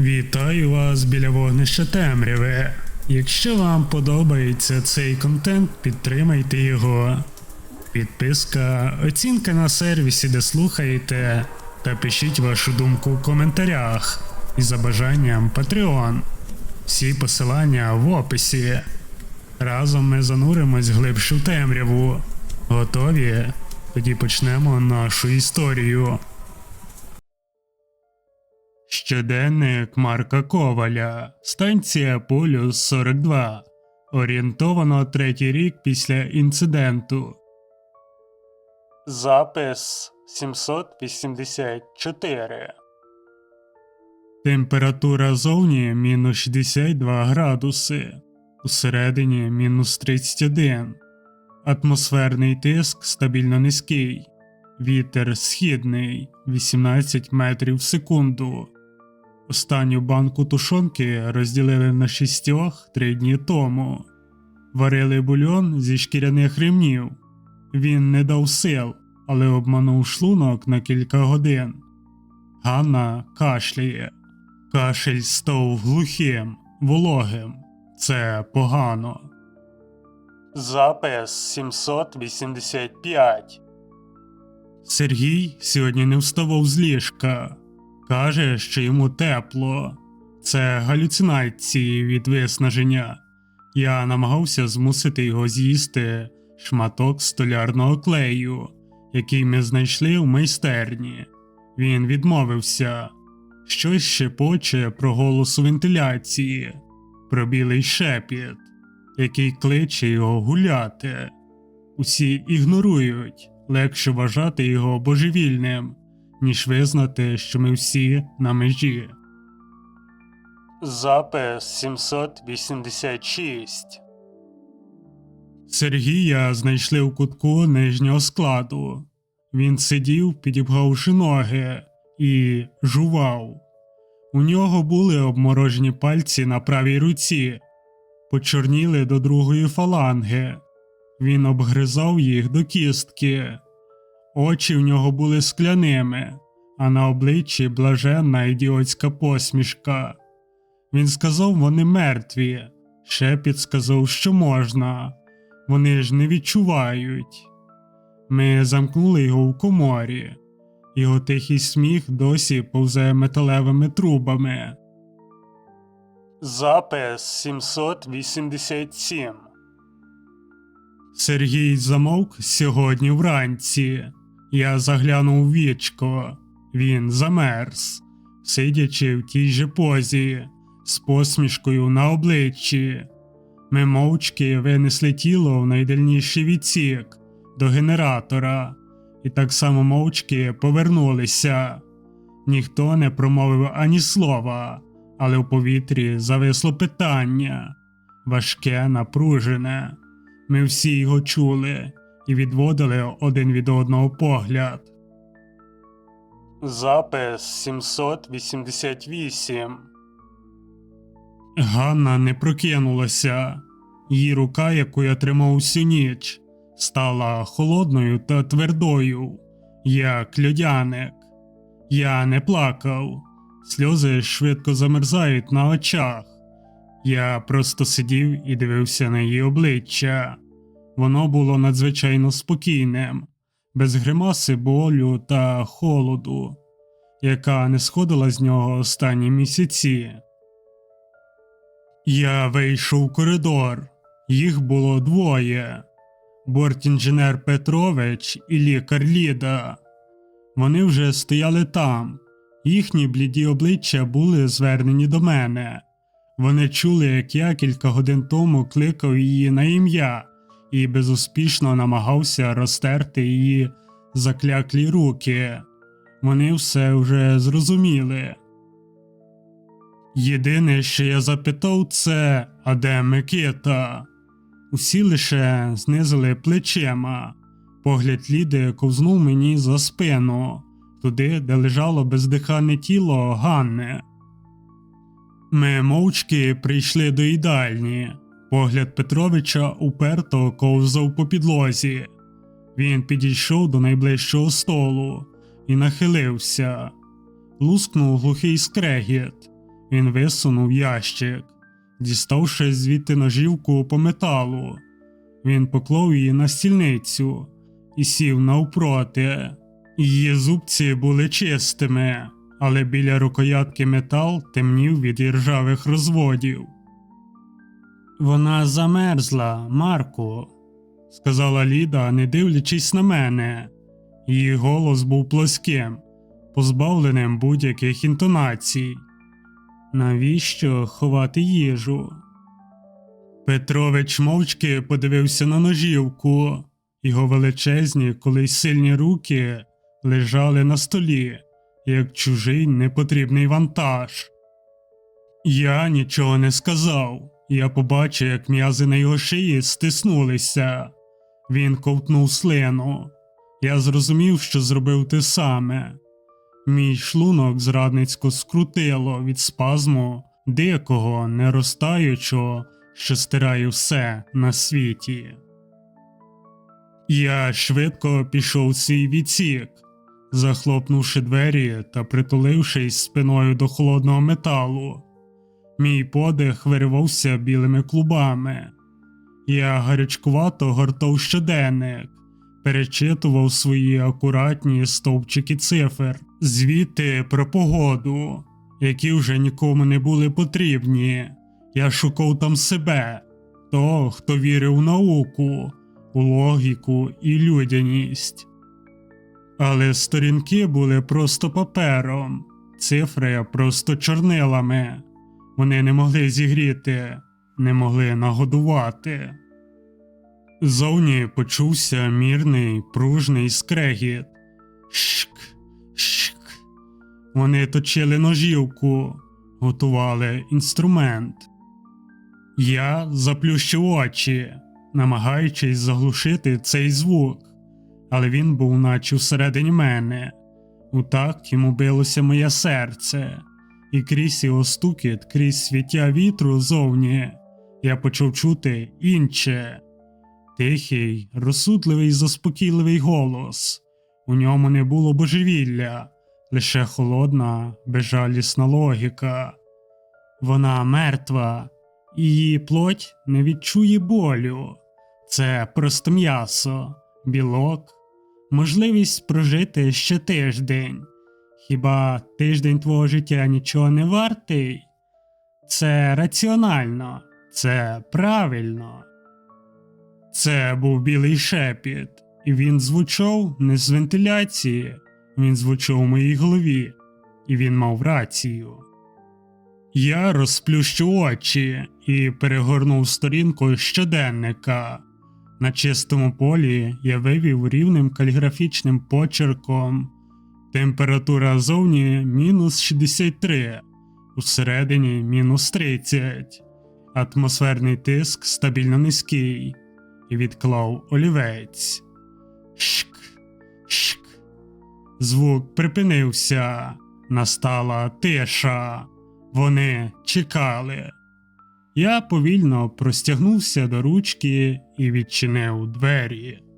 Вітаю вас біля вогнища темряви. Якщо вам подобається цей контент, підтримайте його. Підписка, оцінка на сервісі, де слухаєте, та пишіть вашу думку у коментарях. І за бажанням Patreon. Всі посилання в описі. Разом ми зануримось глибше в темряву. Готові? Тоді почнемо нашу історію. Щоденник Марка Коваля, станція Полюс 42. Орієнтовано третій рік після інциденту. Запис 784. Температура зовні мінус 62 градуси, усередині мінус 31. Атмосферний тиск стабільно низький. Вітер східний 18 метрів в секунду. Останню банку тушонки розділили на шістьох три дні тому. Варили бульон зі шкіряних ремнів. Він не дав сил, але обманув шлунок на кілька годин. Ганна кашляє. Кашель став глухим, вологим. Це погано. Запис 785. Сергій сьогодні не вставав з ліжка. Каже, що йому тепло. Це галюцинації від виснаження. Я намагався змусити його з'їсти шматок столярного клею, який ми знайшли в майстерні. Він відмовився. Щось шепоче про голос у вентиляції, про білий шепіт, який кличе його гуляти. Усі ігнорують, легше вважати його божевільним, ніж визнати, що ми всі на межі. Запис 786 Сергія знайшли у кутку нижнього складу. Він сидів, підібгавши ноги, і жував. У нього були обморожені пальці на правій руці, почорніли до другої фаланги. Він обгризав їх до кістки. Очі в нього були скляними, а на обличчі блаженна ідіотська посмішка. Він сказав, вони мертві. Шепіт сказав, що можна. Вони ж не відчувають. Ми замкнули його в коморі. Його тихий сміх досі повзе металевими трубами. Запис 787 Сергій замовк сьогодні вранці. Я заглянув у вічко. Він замерз, сидячи в тій же позі, з посмішкою на обличчі. Ми мовчки винесли тіло в найдальніший відсік до генератора, і так само мовчки повернулися. Ніхто не промовив ані слова, але в повітрі зависло питання важке, напружене. Ми всі його чули і відводили один від одного погляд. Запис 788 Ганна не прокинулася. Її рука, яку я тримав усю ніч, стала холодною та твердою, як льодяник. Я не плакав, сльози швидко замерзають на очах. Я просто сидів і дивився на її обличчя. Воно було надзвичайно спокійним, без гримаси болю та холоду, яка не сходила з нього останні місяці. Я вийшов в коридор, їх було двоє бортінженер Петрович і лікар Ліда. Вони вже стояли там, їхні бліді обличчя були звернені до мене. Вони чули, як я кілька годин тому кликав її на ім'я і безуспішно намагався розтерти її закляклі руки. Вони все вже зрозуміли. Єдине, що я запитав, це а де Микита? Усі лише знизили плечима. Погляд Ліди ковзнув мені за спину, туди, де лежало бездихане тіло Ганни. Ми мовчки прийшли до їдальні. Погляд Петровича уперто ковзав по підлозі. Він підійшов до найближчого столу і нахилився. Лускнув глухий скрегіт. Він висунув ящик, діставши звідти ножівку по металу. Він поклав її на стільницю і сів навпроти. Її зубці були чистими, але біля рукоятки метал темнів від іржавих розводів. Вона замерзла, Марку, сказала Ліда, не дивлячись на мене. Її голос був плоским, позбавленим будь-яких інтонацій. Навіщо ховати їжу? Петрович мовчки подивився на ножівку. Його величезні, колись сильні руки лежали на столі, як чужий непотрібний вантаж. Я нічого не сказав. Я побачив, як м'язи на його шиї стиснулися. Він ковтнув слину. Я зрозумів, що зробив те саме. Мій шлунок зрадницько скрутило від спазму дикого, неростаючого, що стирає все на світі. Я швидко пішов свій відсік, захлопнувши двері та притулившись спиною до холодного металу. Мій подих виривався білими клубами. Я гарячкувато гортав щоденник, перечитував свої акуратні стовпчики цифр, звіти про погоду, які вже нікому не були потрібні. Я шукав там себе, того, хто вірив у науку, у логіку і людяність. Але сторінки були просто папером, цифри просто чорнилами. Вони не могли зігріти, не могли нагодувати. Зовні почувся мірний пружний скрегіт. Шк, шк. Вони точили ножівку, готували інструмент. Я заплющив очі, намагаючись заглушити цей звук, але він був наче всередині мене. У такт йому билося моє серце, і крізь його стукіт, крізь свіття вітру зовні, я почув чути інше. Тихий, розсудливий, заспокійливий голос. У ньому не було божевілля, лише холодна, безжалісна логіка. Вона мертва, і її плоть не відчує болю. Це просто м'ясо, білок, можливість прожити ще тиждень. Хіба тиждень твого життя нічого не вартий? Це раціонально, це правильно. Це був білий шепіт, і він звучав не з вентиляції, він звучав у моїй голові, і він мав рацію. Я розплющив очі і перегорнув сторінку щоденника. На чистому полі я вивів рівним каліграфічним почерком. Температура зовні мінус 63, усередині мінус 30, атмосферний тиск стабільно низький, і відклав олівець. Шк, шк. Звук припинився, настала тиша. Вони чекали. Я повільно простягнувся до ручки і відчинив двері.